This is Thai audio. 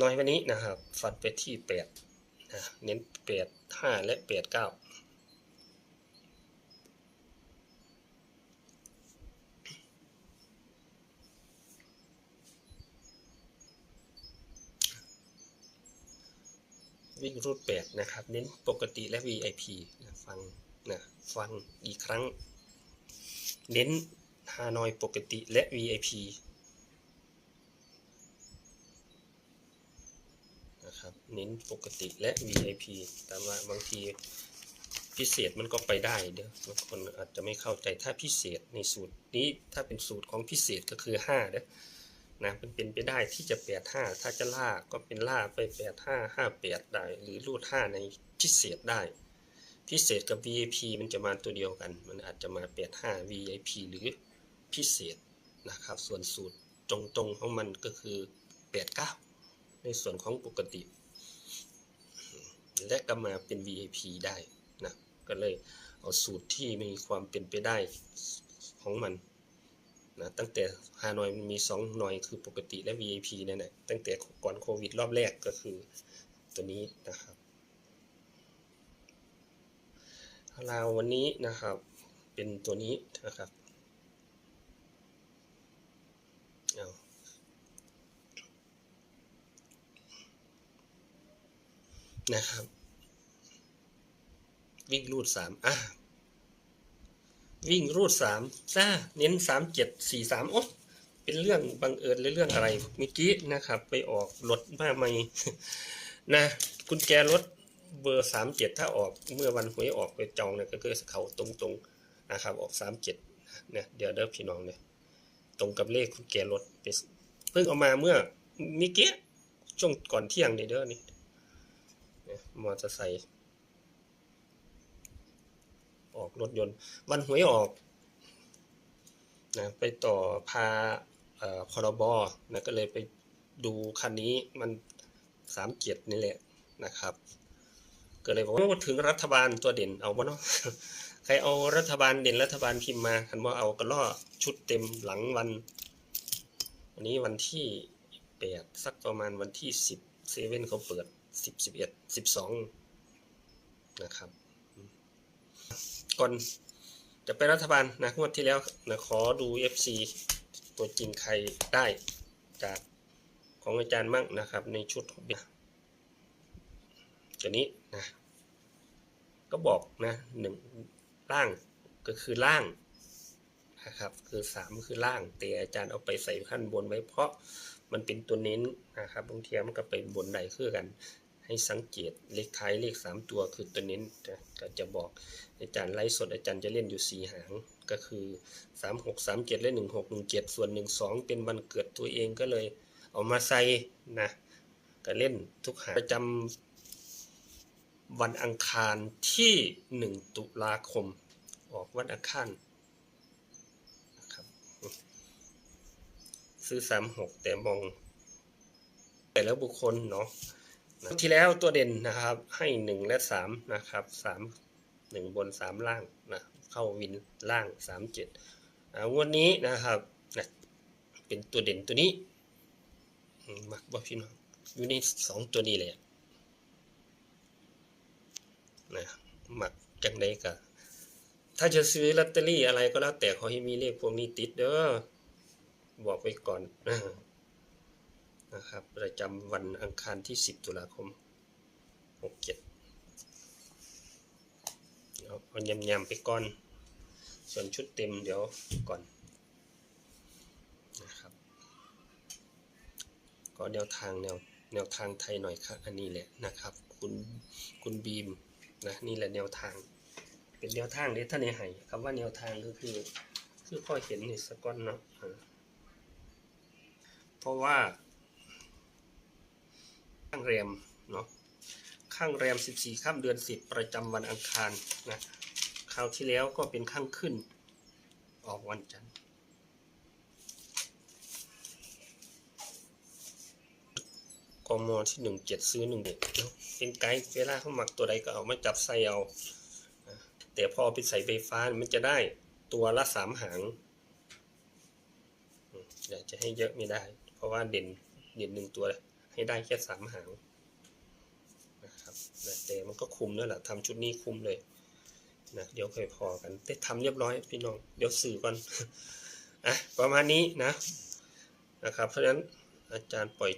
น้อยวันนี้นะครับ ฟันไปที่แปดนะเน้นแปดห้าและแปดเก้าวิ่งรูดแปดนะครับ เน้นปกติและ VIP นะฟังนะฟังอีกครั้ง เน้นฮานอยปกติและ VIP นะครับ เน้นปกติและ VIP แต่ว่าบางทีพิเศษมันก็ไปได้เด้อบางคนอาจจะไม่เข้าใจถ้าพิเศษในสูตรนี้ถ้าเป็นสูตรของพิเศษก็คือ5เด้อนะมันเป็นไปได้ที่จะ8 5ถ้าจะล่าก็เป็นล่าไป8 5 5 8ได้ หรือรูด5ในพิเศษได้ พิเศษกับ VIP มันจะมาตัวเดียวกัน มันอาจจะมา8 5 VIP หรือพิเศษนะครับ ส่วนสูตรตรงๆของมันก็คือ8 9 ในส่วนของปกติ และก็มาเป็น VIP ได้นะก็เลยเอาสูตรที่มีความเป็นไปได้ของมันนะตั้งแต่ฮานอยมันมี 2 หน่อยคือปกติและ VIP นั่นแหละตั้งแต่ก่อนโควิดรอบแรกก็คือตัวนี้นะครับเราวันนี้นะครับเป็นตัวนี้นะครับเอา นะครับ วิ่งรูดสามอะวิ่งรูดสามจ้าเน้นสามเจ็ดสี่สามโอ้เป็นเรื่องบังเอิญหรือเรื่องอะไรเมื่อกี้นะครับ ไปออกรถมาใหม่นะกุญแจรถเบอร์สามเจ็ดถ้าออกเมื่อวันหวยออกไปจองเนี่ยก็คือเขาตรงๆนะครับออกสามเจ็ดเนี่ยเดี๋ยวเด้อพี่น้องเนี่ยตรงกับเลขกุญแจรถเพิ่งเอามาเมื่อเมื่อกี้ช่วงก่อนเที่ยงนี่เด้อนี่เนี่ย มอเตอร์ไซค์ออกรถยนต์ วันหวยออกนะไปต่อพาเอ่อพรบนะก็เลยไปดูคันนี้มันสามเจ็ดนี่แหละนะครับก็เลยบอกว่าถึงรัฐบาลตัวเด่นเอาบ่เนาะใครเอารัฐบาลเด่นรัฐบาลพิมพ์มาคันว่าเอากระล่อชุดเต็มหลังวันวันนี้วันที่แปดสักประมาณวันที่สิบเซเว่นเขาเปิด สิบสิบเอ็ดสิบสองนะครับ ก่อนจะไปรัฐบาลนะงวดที่แล้วนะขอดู FC ตัวจริงใครได้จากของอาจารย์มั่งนะครับ ในชุดของตัวนี้นะก็บอกนะหนึ่งล่างก็คือล่างนะครับคือสามคือล่างแต่อาจารย์เอาไปใส่ขั้นบนไว้เพราะมันเป็นตัวเน้นนะครับบางทีมันก็ไปบนใดคือกัน ให้สังเกตเลขท้ายเลขสามตัวคือตัวเน้นนะก็จะบอกอาจารย์ไลฟ์สดอาจารย์จะเล่นอยู่สี่หางก็คือสามหกสามเจ็ดและหนึ่งหกหนึ่งเจ็ดส่วนหนึ่งสองเป็นวันเกิดตัวเองก็เลยเอามาใส่นะก็เล่นทุกหางประจำวันอังคารที่หนึ่งตุลาคม ออกวันอังคารนะครับซื้อสามหกแต่มองแต่แล้วบุคคลเนาะ ที่แล้วตัวเด่นนะครับ ให้หนึ่งและสามนะครับสามหนึ่งบนสามล่างนะเข้าวินล่างสามเจ็ดงวดนี้นะครับนะเป็นตัวเด่นตัวนี้อืมมักบ่พี่น้องอยู่ในสองตัวนี้เลยอะนะมักจังใดก็ถ้าจะซื้อลอตเตอรี่อะไรก็แล้วแต่ขอให้มีเลขพวกนี้ติดเด้อบอกไว้ก่อนนะ นะครับ ประจำวันอังคารที่ 10 ตุลาคม67เอาเอายำๆไปก่อน ส่วนชุดเต็มเดี๋ยวก่อนนะครับก็แนวทางแนวแนวทางไทยหน่อยครับอันนี้แหละนะครับ คุณคุณบีมนะนี่แหละแนวทาง เป็นแนวทางเด้ท่านในให้คำว่าแนวทางก็คือคือพ่อเห็นนี่สก้อนเนาะเพราะว่าางแรมเนาะข้างแรม 14ข้ามเดือน 10 ประจำวันอังคารนะคราวที่แล้วก็เป็นข้างขึ้น ออกวันจันทร์กมที่ 17 ซื้อ1เด็กเนาะเป็นไกด์เวลาเขาหมักตัวใดก็เอามาจับใส่เอาแต่พอไปใส่ไฟฟ้ามันจะได้ตัวละสามหางอยากจะให้เยอะไม่ได้ เพราะว่าเด่นเด่นหนึ่งตัว ให้ได้แค่สามหางนะครับนะแต่มันก็คุมแล้วแหละทำชุดนี้คุมเลยนะเดี๋ยวค่อยพอกันได้ทำเรียบร้อยพี่น้องเดี๋ยวสื่อก่อนอะประมาณนี้นะนะครับเพราะฉะนั้นอาจารย์ปล่อย